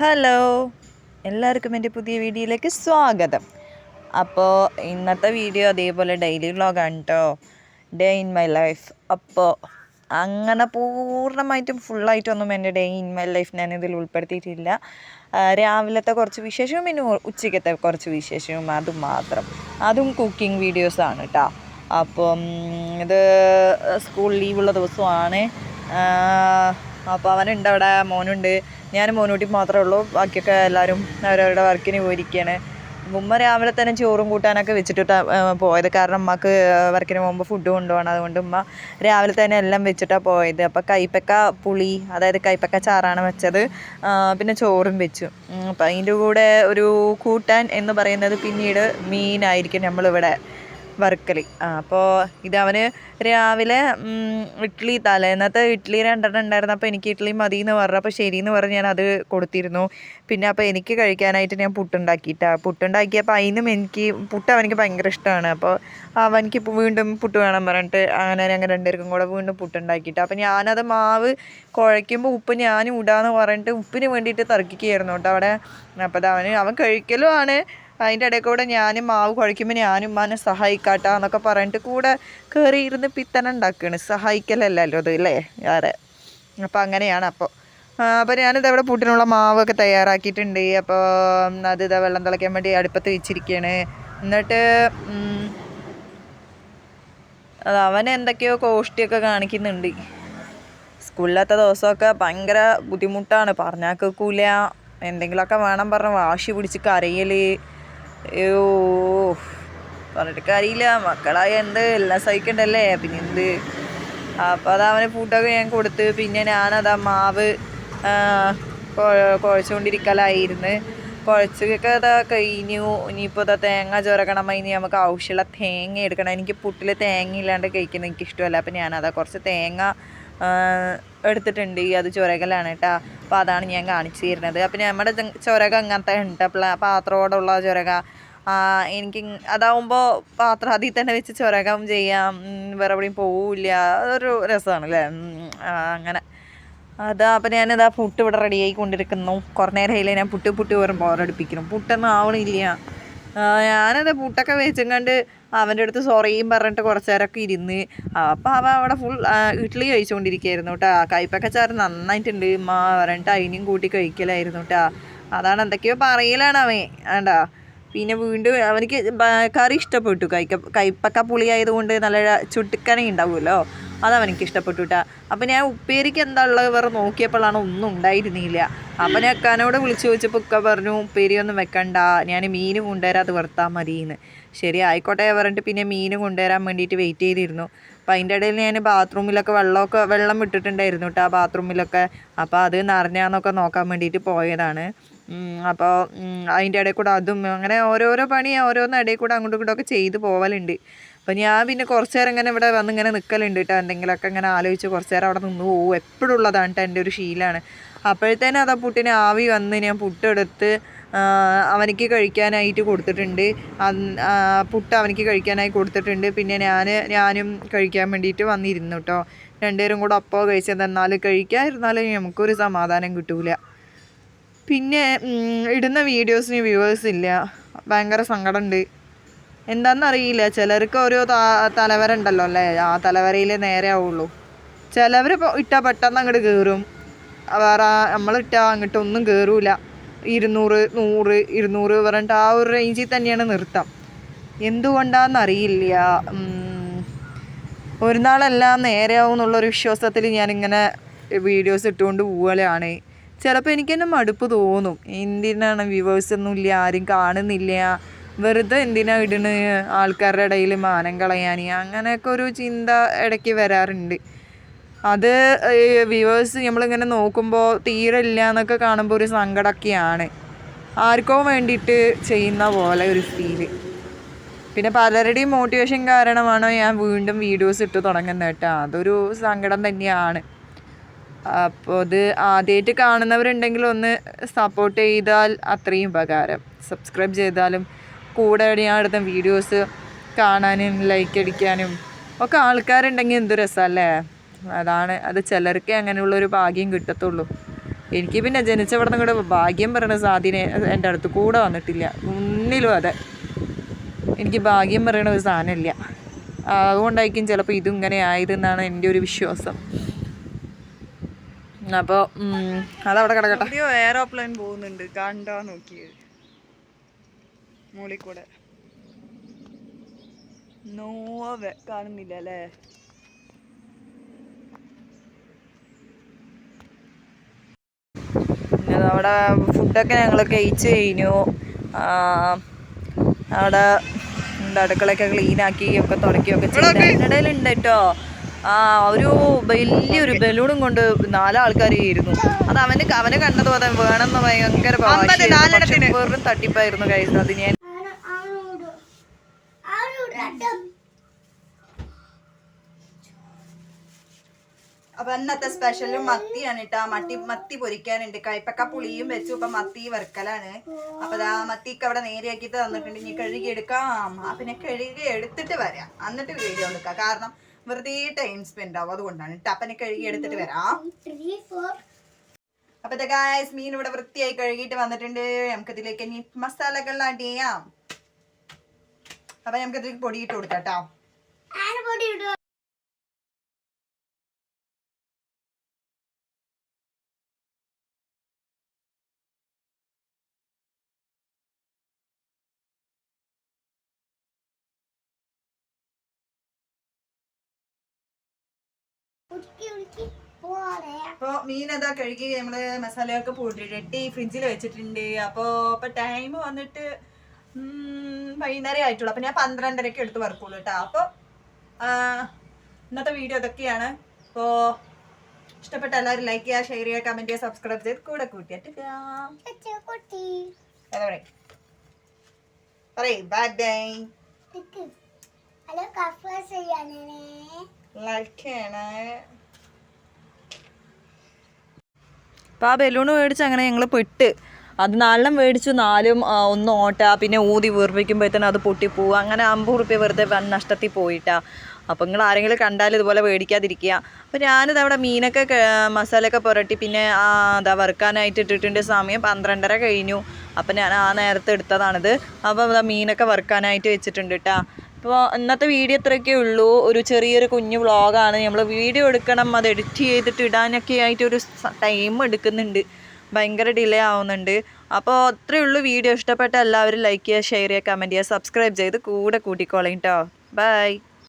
Hello എല്ലാവർക്കും എന്റെ പുതിയ വീഡിയോയിലേക്ക് സ്വാഗതം. അപ്പോൾ ഇന്നത്തെ വീഡിയോ അതേപോലെ ഡെയിലി വ്ളോഗാണ് കേട്ടോ ഡേ ഇൻ മൈ ലൈഫ് അപ്പോൾ അങ്ങനെ പൂർണമായിട്ടും ഫുള്ളായിട്ടൊന്നും എന്റെ ഡേ ഇൻ മൈ ലൈഫ് ഞാൻ ഇതിൽ ഉൾപ്പെടുത്തിയിട്ടില്ല. രാവിലത്തെ കുറച്ച് വിശേഷവും പിന്നെ ഉച്ചയ്ക്കത്തെ കുറച്ച് വിശേഷവും അതും മാത്രം. അതും കുക്കിംഗ് വീഡിയോസാണ് കേട്ടോ അപ്പം ഇത് സ്കൂൾ ലീവുള്ള ദിവസമാണ്. അപ്പോൾ അവനുണ്ട് അവിടെ മോനുണ്ട്. ഞാൻ മോനൂട്ടി മാത്രമേ ഉള്ളൂ. ബാക്കിയൊക്കെ എല്ലാവരും അവരവരുടെ വർക്കിന് പോയിരിക്കുകയാണ് ഉമ്മ രാവിലെ തന്നെ ചോറും കൂട്ടാനൊക്കെ വെച്ചിട്ട് പോയത്. കാരണം ഉമ്മക്ക് വർക്കിന് പോകുമ്പോൾ ഫുഡ് കൊണ്ടുപോകണം. അതുകൊണ്ട് ഉമ്മ രാവിലെ തന്നെ എല്ലാം വെച്ചിട്ടാണ് പോയത്. അപ്പോൾ കൈപ്പക്ക പുളി അതായത് കൈപ്പക്ക ചാറാണ് വെച്ചത്. പിന്നെ ചോറും വെച്ചു. അപ്പോൾ അപ്പം അതിന്റെ കൂടെ ഒരു കൂട്ടാൻ എന്ന് പറയുന്നത് പിന്നീട് മീനായിരിക്കും നമ്മളിവിടെ വറുക്കൽ ആ അപ്പോൾ ഇതവന് രാവിലെ ഇഡ്ഡലി തലേന്നത്തെ ഇഡ്ഡലി രണ്ടെണ്ണം ഉണ്ടായിരുന്നു. അപ്പോൾ എനിക്ക് ഇഡ്ഡലി മതി എന്ന് പറഞ്ഞു. അപ്പോൾ എന്ന് പറഞ്ഞ് ഞാൻ അത് കൊടുത്തിരുന്നു. പിന്നെ അപ്പോൾ എനിക്ക് കഴിക്കാനായിട്ട് ഞാൻ പുട്ടുണ്ടാക്കിയിട്ടാണ് പുട്ടുണ്ടാക്കിയപ്പോൾ അതിനും എനിക്ക് പുട്ട് അവനിക്ക് ഭയങ്കര ഇഷ്ടമാണ് അപ്പോൾ അവനിക്ക് ഇപ്പോൾ വീണ്ടും പുട്ട് വേണം പറഞ്ഞിട്ട് അങ്ങനെ ഞങ്ങൾ രണ്ടുപേർക്കും കൂടെ വീണ്ടും പുട്ടുണ്ടാക്കിയിട്ട് അപ്പോൾ ഞാനത് മാവ് കുഴയ്ക്കുമ്പോൾ ഉപ്പ് ഞാനും ഇടാന്ന് പറഞ്ഞിട്ട് ഉപ്പിന് വേണ്ടിയിട്ട് തർക്കിക്കുകയായിരുന്നു കേട്ടോ അവിടെ. അപ്പോൾ അത് അവന് അവൻ കഴിക്കലും ആണ്. അതിന്റെ ഇടയിൽ കൂടെ ഞാനും മാവ് കുഴയ്ക്കുമ്പോൾ ഞാനും ഉമ്മാനെ സഹായിക്കാട്ടാ എന്നൊക്കെ പറഞ്ഞിട്ട് കൂടെ കയറി ഇരുന്ന് പിത്തന ഉണ്ടാക്കുകയാണ്. സഹായിക്കലല്ലല്ലോ അത് അല്ലേ? വേറെ. അപ്പോൾ അങ്ങനെയാണ് അപ്പോൾ. അപ്പോൾ ഞാനിത് അവിടെ പുട്ടിനുള്ള മാവൊക്കെ തയ്യാറാക്കിയിട്ടുണ്ട്. അപ്പോൾ അത് ഇതാ വെള്ളം തിളയ്ക്കാൻ വേണ്ടി അടുപ്പത്ത് വെച്ചിരിക്കുകയാണ്. എന്നിട്ട് അത് അവൻ എന്തൊക്കെയോ കോഷ്ടിയൊക്കെ കാണിക്കുന്നുണ്ട്. സ്കൂളിലത്തെ ദിവസമൊക്കെ ഭയങ്കര ബുദ്ധിമുട്ടാണ്. പറഞ്ഞാൽ കേൾക്കൂല. എന്തെങ്കിലുമൊക്കെ വേണം പറഞ്ഞ് വാശി പിടിച്ച് കരയൽ അയ്യോ പറഞ്ഞിട്ട് കാര്യമില്ല മക്കളായ എന്ത് എല്ലാം സഹിക്കണ്ടല്ലേ? പിന്നെ എന്ത്? അപ്പോൾ അത് അവന് ഫുഡൊക്കെ ഞാൻ കൊടുത്ത്. പിന്നെ ഞാനത് ആ മാവ് കുഴച്ചുകൊണ്ടിരിക്കലായിരുന്നു കുഴച്ചൊക്കെ അതാ കഴിഞ്ഞു. ഇനിയിപ്പോൾ ഇതാ തേങ്ങ ചുരക്കണം ഇനി നമുക്ക് ആവശ്യമുള്ള തേങ്ങ എടുക്കണം. എനിക്ക് പുട്ടിൽ തേങ്ങ ഇല്ലാണ്ട് കഴിക്കുന്നത് എനിക്ക് ഇഷ്ടമല്ല അപ്പം ഞാനതാ കുറച്ച് തേങ്ങ ആ, ഈ അത് ചുരകലാണ് കേട്ടോ അപ്പോൾ അതാണ് ഞാൻ കാണിച്ചു തരുന്നത്. അപ്പം നമ്മുടെ ചുരക അങ്ങനത്തെ ഉണ്ട്. പ്ല- പാത്രത്തോടുള്ള ചുരക. എനിക്ക് അതാവുമ്പോൾ പാത്രം അതിൽ തന്നെ വെച്ച് ചുരകം ചെയ്യാം. വേറെ എവിടെയും പോവില്ല. അതൊരു രസമാണ് അല്ലേ അങ്ങനെ. അതാ അപ്പം ഞാനിതാ പുട്ട് ഇവിടെ റെഡിയായി കൊണ്ടിരിക്കുന്നു. കുറേ നേരം ഞാൻ പുട്ട് പുട്ട് വെറും ബോറടിപ്പിക്കണം പുട്ടൊന്നും ആവണില്ല. ഞാനത് പുട്ടൊക്കെ വെച്ചെങ്ങാണ്ട് അവന്റെ അടുത്ത് സോറിയും പറഞ്ഞിട്ട് കുറച്ച് നേരമൊക്കെ ഇരുന്ന്. അപ്പം അവൻ അവിടെ ഫുൾ ഇഡ്ഡലി കഴിച്ചുകൊണ്ടിരിക്കുകയായിരുന്നു കേട്ടോ കയ്പൊക്കെ ചാർ നന്നായിട്ടുണ്ട്. മാ പറഞ്ഞിട്ട് അതിനും കൂട്ടി കഴിക്കലായിരുന്നു കേട്ടോ അതാണ് എന്തൊക്കെയോ പറയലാണ് അവൻ. വേണ്ടാ പിന്നെ വീണ്ടും അവനിക്ക് കറി ഇഷ്ടപ്പെട്ടു. കൈക്ക കൈപ്പക്ക പുളിയായതുകൊണ്ട് നല്ല ചുട്ടിക്കണ ഉണ്ടാവുമല്ലോ അത് അവനിക്ക് ഇഷ്ടപ്പെട്ടു കേട്ടാ അപ്പം ഞാൻ ഉപ്പേരിക്ക് എന്താ ഉള്ളത് വേറെ നോക്കിയപ്പോഴാണ് ഒന്നും ഉണ്ടായിരുന്നില്ല. അപ്പം ഞാൻ അക്കാനോട് വിളിച്ചു ചോദിച്ചപ്പോൾ ഉക്ക പറഞ്ഞു ഉപ്പേരി ഒന്നും വെക്കണ്ട. ഞാൻ മീൻ കൊണ്ടുവരാം അത് വറുത്താൽ മതിയെന്ന് ശരി ആയിക്കോട്ടെ പറഞ്ഞിട്ട് പിന്നെ മീൻ കൊണ്ടുവരാൻ വേണ്ടിയിട്ട് വെയിറ്റ് ചെയ്തിരുന്നു. അപ്പം അതിന്റെ ഇടയിൽ ഞാൻ ബാത്റൂമിലൊക്കെ വെള്ളമൊക്കെ വെള്ളം വിട്ടിട്ടുണ്ടായിരുന്നു കേട്ടോ ആ ബാത്റൂമിലൊക്കെ. അപ്പോൾ അത് നിറഞ്ഞാന്നൊക്കെ നോക്കാൻ വേണ്ടിയിട്ട് പോയതാണ്. അപ്പോൾ അതിന്റെ ഇടയിൽ കൂടെ അതും അങ്ങനെ ഓരോരോ പണി ഓരോന്ന് ഇടയിൽ കൂടെ അങ്ങോട്ടും ഇങ്ങോട്ടും ഒക്കെ ചെയ്ത് പോവലുണ്ട്. അപ്പം ഞാൻ പിന്നെ കുറച്ച് നേരം ഇങ്ങനെ ഇവിടെ വന്ന് ഇങ്ങനെ നിൽക്കലുണ്ട് കേട്ടോ എന്തെങ്കിലുമൊക്കെ ഇങ്ങനെ ആലോചിച്ച് കുറച്ച് നേരം അവിടെ നിന്ന് പോകും എപ്പോഴും ഉള്ളതാണ് കേട്ടോ എന്റെ ഒരു ശീലമാണ് അപ്പോഴത്തേനും അതാ പുട്ടിന് ആവി വന്ന് ഞാൻ പുട്ടെടുത്ത് അവനിക്ക് കഴിക്കാനായിട്ട് കൊടുത്തിട്ടുണ്ട്. പുട്ട് അവനിക്ക് കഴിക്കാനായി കൊടുത്തിട്ടുണ്ട്. പിന്നെ ഞാൻ ഞാനും കഴിക്കാൻ വേണ്ടിയിട്ട് വന്നിരുന്നു കേട്ടോ രണ്ടുപേരും കൂടെ അപ്പോൾ കഴിച്ചത് എന്നാലും കഴിക്കാതിരുന്നാലും നമുക്കൊരു സമാധാനം കിട്ടൂല. പിന്നെ ഇടുന്ന വീഡിയോസിന് വ്യൂവേഴ്സ് ഇല്ല. ഭയങ്കര സങ്കടമുണ്ട് എന്താണെന്നറിയില്ല ചിലർക്ക് ഓരോ തലവര ഉണ്ടല്ലോ അല്ലേ? ആ തലവരയിൽ നേരെ ആവുള്ളൂ. ചിലവർ ഇട്ടാൽ പെട്ടെന്ന് അങ്ങോട്ട് കയറും വേറെ നമ്മളിട്ടാൽ അങ്ങോട്ട് ഒന്നും കയറൂല ഇരുന്നൂറ് നൂറ് ഇരുന്നൂറ് പറഞ്ഞിട്ട് ആ ഒരു റേഞ്ചിൽ തന്നെയാണ് നൃത്തം. എന്തുകൊണ്ടാണെന്നറിയില്ല ഒരു നാളെല്ലാം നേരെയാവും എന്നുള്ളൊരു വിശ്വാസത്തിൽ ഞാനിങ്ങനെ വീഡിയോസ് ഇട്ടുകൊണ്ട് പോവുകയാണ്. ചിലപ്പോൾ എനിക്ക് തന്നെ മടുപ്പ് തോന്നും. എന്തിനാണ് വ്യൂവേഴ്സ് ഒന്നും ഇല്ല ആരും കാണുന്നില്ല. വെറുതെ എന്തിനാ ഇടണ് ആൾക്കാരുടെ ഇടയിൽ മാനം കളയാൻ അങ്ങനെയൊക്കെ ഒരു ചിന്ത ഇടയ്ക്ക് വരാറുണ്ട്. അത് വ്യൂവേഴ്സ് നമ്മളിങ്ങനെ നോക്കുമ്പോൾ തീരെ ഇല്ല എന്നൊക്കെ കാണുമ്പോൾ ഒരു സങ്കടമൊക്കെയാണ് ആർക്കോ വേണ്ടിയിട്ട് ചെയ്യുന്ന പോലെ ഒരു ഫീൽ പിന്നെ പലരുടെയും മോട്ടിവേഷൻ കാരണമാണോ ഞാൻ വീണ്ടും വീഡിയോസ് ഇട്ട് തുടങ്ങുന്നത് കേട്ടോ. അതൊരു സങ്കടം തന്നെയാണ്. അപ്പോൾ ഇത് ആദ്യമായിട്ട് കാണുന്നവരുണ്ടെങ്കിൽ ഒന്ന് സപ്പോർട്ട് ചെയ്താൽ അത്രയും ഉപകാരം. സബ്സ്ക്രൈബ് ചെയ്താലും കൂടെ ഞാൻ എടുത്ത വീഡിയോസ് കാണാനും ലൈക്ക് അടിക്കാനും ഒക്കെ ആൾക്കാരുണ്ടെങ്കിൽ എന്ത് രസമല്ലേ? അതാണ് അത് ചിലർക്ക് അങ്ങനെയുള്ളൊരു ഭാഗ്യം കിട്ടത്തുള്ളൂ. എനിക്ക് പിന്നെ ജനിച്ചവിടുന്ന് കൂടെ ഭാഗ്യം പറയുന്ന സാധീനെ എന്റെ അടുത്ത് കൂടെ വന്നിട്ടില്ല. മുന്നിലും അതെ. എനിക്ക് ഭാഗ്യം പറയണ ഒരു സാധനമില്ല. അതുകൊണ്ടായിരിക്കും ചിലപ്പോൾ ഇതും ഇങ്ങനെ ആയതെന്നാണ് എന്റെ ഒരു വിശ്വാസം. അപ്പോൾ അതവിടെ കിടക്കട്ടെ. എയറോപ്ലെയിൻ പോകുന്നുണ്ട്. കണ്ടോ നോക്കിയത് മുകളിൽ കൂടെ നോവെ കാണുന്നില്ല അല്ലേ പിന്നെ അവിടെ ഫുഡൊക്കെ ഞങ്ങൾ കഴിച്ച് കഴിഞ്ഞു. അവിടെ അടുക്കളയൊക്കെ ക്ലീനാക്കി ഒക്കെ തുടക്കിയൊക്കെ ചെയ്തു. അതിനിടയിലുണ്ട് കേട്ടോ. ആ ഒരു വലിയൊരു ബലൂണും കൊണ്ട് നാലാൾക്കാരായിരുന്നു അത് അവന് അവനെ കണ്ടത് പോലെ വേണമെന്ന് ഭയങ്കര വെറും തട്ടിപ്പായിരുന്നു കഴിച്ചത് അത് ഞാൻ അപ്പൊ ഇന്നത്തെ സ്പെഷ്യലും മത്തിയാണ് കേട്ടോ മത്തി മത്തി പൊരിക്കാനുണ്ട്. കൈപ്പക്ക പുളിയും വെച്ചു. ഇപ്പൊ മത്തി വറുക്കലാണ്. അപ്പൊ ആ മത്തിക്ക് അവിടെ നേരെയാക്കിട്ട് തന്നിട്ടുണ്ട്. ഇനി കഴുകി എടുക്കാം. പിന്നെ കഴുകി എടുത്തിട്ട് വരാം. എന്നിട്ട് വീഡിയോ എടുക്കാം. കാരണം വെറുതെ ടൈം സ്പെൻഡ് ആവും. അതുകൊണ്ടാണ് കേട്ടോ അപ്പൊ കഴുകി എടുത്തിട്ട് വരാം. അപ്പൊ ഗായസ് മീൻ ഇവിടെ വൃത്തിയായി കഴുകിയിട്ട് വന്നിട്ടുണ്ട്. നമുക്ക് ഇതിലേക്ക് ഇനി മസാലകൾ ആഡ് ചെയ്യാം. അപ്പൊ നമുക്ക് ഇതിലേക്ക് പൊടിയിട്ട് കൊടുക്കാം കേട്ടോ അപ്പൊ മീൻ അതാ കഴുകി നമ്മൾ മസാലയൊക്കെ പൂട്ടിട്ടി ഫ്രിഡ്ജിൽ വെച്ചിട്ടുണ്ട്. അപ്പോ ഇപ്പൊ ടൈം വന്നിട്ട് വൈകുന്നേരം ആയിട്ടുള്ളൂ. അപ്പൊ ഞാൻ പന്ത്രണ്ടരക്ക് എടുത്ത് വറക്കുള്ളൂ കേട്ടോ അപ്പൊ ഇന്നത്തെ വീഡിയോ ഇതൊക്കെയാണ്. അപ്പോ ഇഷ്ടപ്പെട്ട എല്ലാവരും ലൈക്ക് ചെയ്യുക ഷെയർ ചെയ്യുക കമന്റ് ചെയ്യുക സബ്സ്ക്രൈബ് ചെയ്ത് കൂടെ കൂട്ടിയിട്ട് പറയും. ബൈ ബൈ ഹലോ കഫ ചെയ്യാനേ ലൈക്ക് അപ്പോൾ ആ ബലൂൺ മേടിച്ച് അങ്ങനെ ഞങ്ങൾ പെട്ട്. അത് നാലെണ്ണം മേടിച്ചു നാലും ഒന്ന് ഓട്ട പിന്നെ ഊതി വീർപ്പിക്കുമ്പോഴത്തേനും അത് പൊട്ടിപ്പോവുക അങ്ങനെ അമ്പത് റുപ്യ വെറുതെ നഷ്ടത്തിൽ പോയിട്ടാ. അപ്പോൾ നിങ്ങൾ ആരെങ്കിലും കണ്ടാലും ഇതുപോലെ മേടിക്കാതിരിക്കുക. അപ്പോൾ ഞാനിത് അവിടെ മീനൊക്കെ മസാലയൊക്കെ പുരട്ടി പിന്നെ അതാ വറുക്കാനായിട്ട് ഇട്ടിട്ടുണ്ട് സമയം പന്ത്രണ്ടര കഴിഞ്ഞു. അപ്പം ഞാൻ ആ നേരത്തെ എടുത്തതാണിത്. അപ്പോൾ മീനൊക്കെ വറുക്കാനായിട്ട് വെച്ചിട്ടുണ്ട് കേട്ടോ അപ്പോൾ ഇന്നത്തെ വീഡിയോ ഇത്രയൊക്കെ ഉള്ളൂ. ഒരു ചെറിയൊരു കുഞ്ഞു വ്ളോഗാണ്. നമ്മൾ വീഡിയോ എടുക്കണം അത് എഡിറ്റ് ചെയ്തിട്ട് ഇടാനൊക്കെ ആയിട്ട് ഒരു ടൈം എടുക്കുന്നുണ്ട്. ഭയങ്കര ഡിലേ ആവുന്നുണ്ട്. അപ്പോൾ അത്രയേ ഉള്ളൂ വീഡിയോ. ഇഷ്ടപ്പെട്ട എല്ലാവരും ലൈക്ക് ചെയ്യുക ഷെയർ ചെയ്യുക കമന്റ് ചെയ്യുക സബ്സ്ക്രൈബ് ചെയ്ത് കൂടെ കൂട്ടിക്കോളയും കേട്ടോ ബൈ